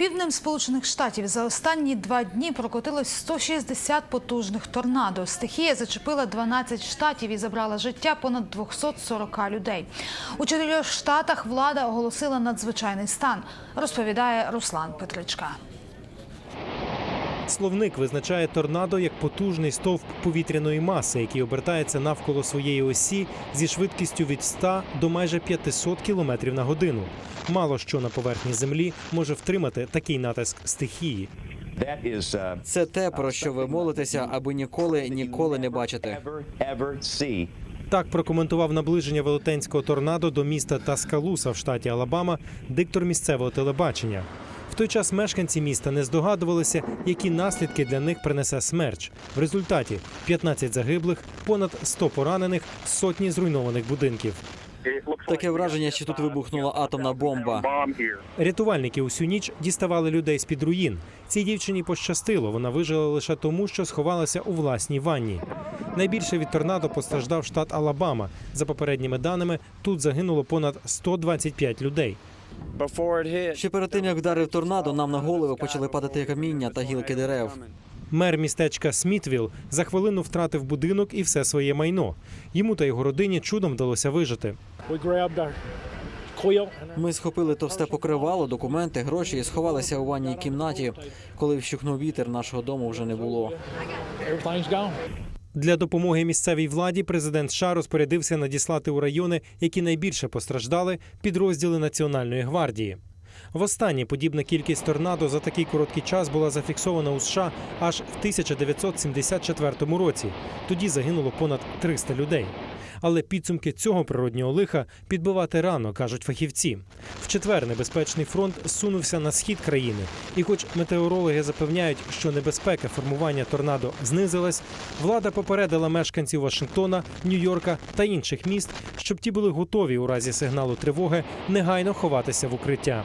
Півднем Сполучених Штатів за останні два дні прокотилось 160 потужних торнадо. Стихія зачепила 12 штатів і забрала життя понад 240 людей. У чотирьох штатах влада оголосила надзвичайний стан, розповідає Руслан Петричка. Словник визначає торнадо як потужний стовп повітряної маси, який обертається навколо своєї осі зі швидкістю від 100 до майже 500 км на годину. Мало що на поверхні землі може втримати такий натиск стихії. Uh, Це те, про що ви молитеся, аби ніколи ніколи не бачити. Так прокоментував наближення велетенського торнадо до міста Таскалуса в штаті Алабама диктор місцевого телебачення. В той час мешканці міста не здогадувалися, які наслідки для них принесе смерч. В результаті 15 загиблих, понад 100 поранених, сотні зруйнованих будинків. Таке враження, що тут вибухнула атомна бомба. Рятувальники усю ніч діставали людей з під руїн. Цій дівчині пощастило. Вона вижила лише тому, що сховалася у власній ванні. Найбільше від торнадо постраждав штат Алабама. За попередніми даними, тут загинуло понад 125 людей. Ще перед тим як вдарив торнадо, нам на голови почали падати каміння та гілки дерев. Мер містечка Смітвіл за хвилину втратив будинок і все своє майно. Йому та його родині чудом вдалося вижити. We grabbed our quilt. Ми схопили товсте покривало, документи, гроші і сховалися у ванній кімнаті. Коли вщухнув вітер, нашого дому вже не було. Для допомоги місцевій владі президент США розпорядився надіслати у райони, які найбільше постраждали, підрозділи Національної гвардії. Востаннє подібна кількість торнадо за такий короткий час була зафіксована у США аж в 1974 році. Тоді загинуло понад 300 людей. Але підсумки цього природнього лиха підбивати рано, кажуть фахівці. В четвер небезпечний фронт зсунувся на схід країни, і, хоч метеорологи запевняють, що небезпека формування торнадо знизилась, влада попередила мешканців Вашингтона, Нью-Йорка та інших міст, щоб ті були готові у разі сигналу тривоги негайно ховатися в укриття.